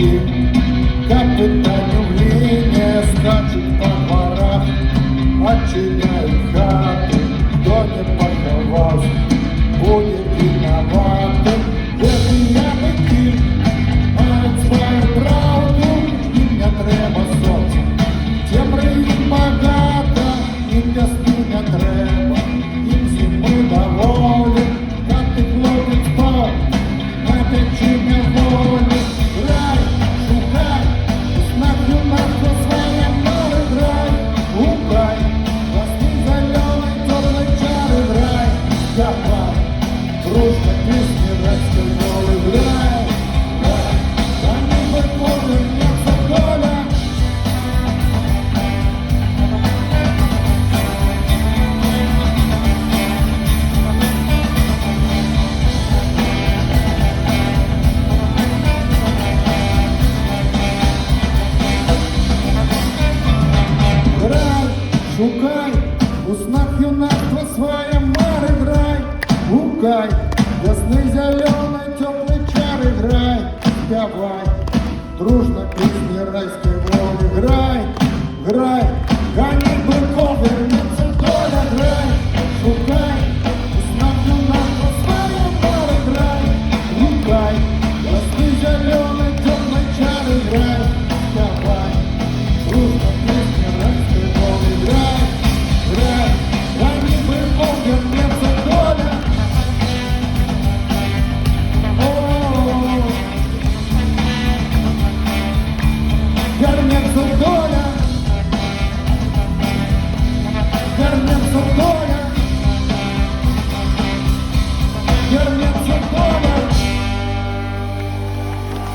руки, как будто влюбление скачет по дворах от. А запах Дружно песни растянули гуляют Они законы мнется доля Шукай гуляй, Ясний зеленый теплый чар играй, давай, дружно песни райской воли, грай, грай, гони Jorgen Sundor.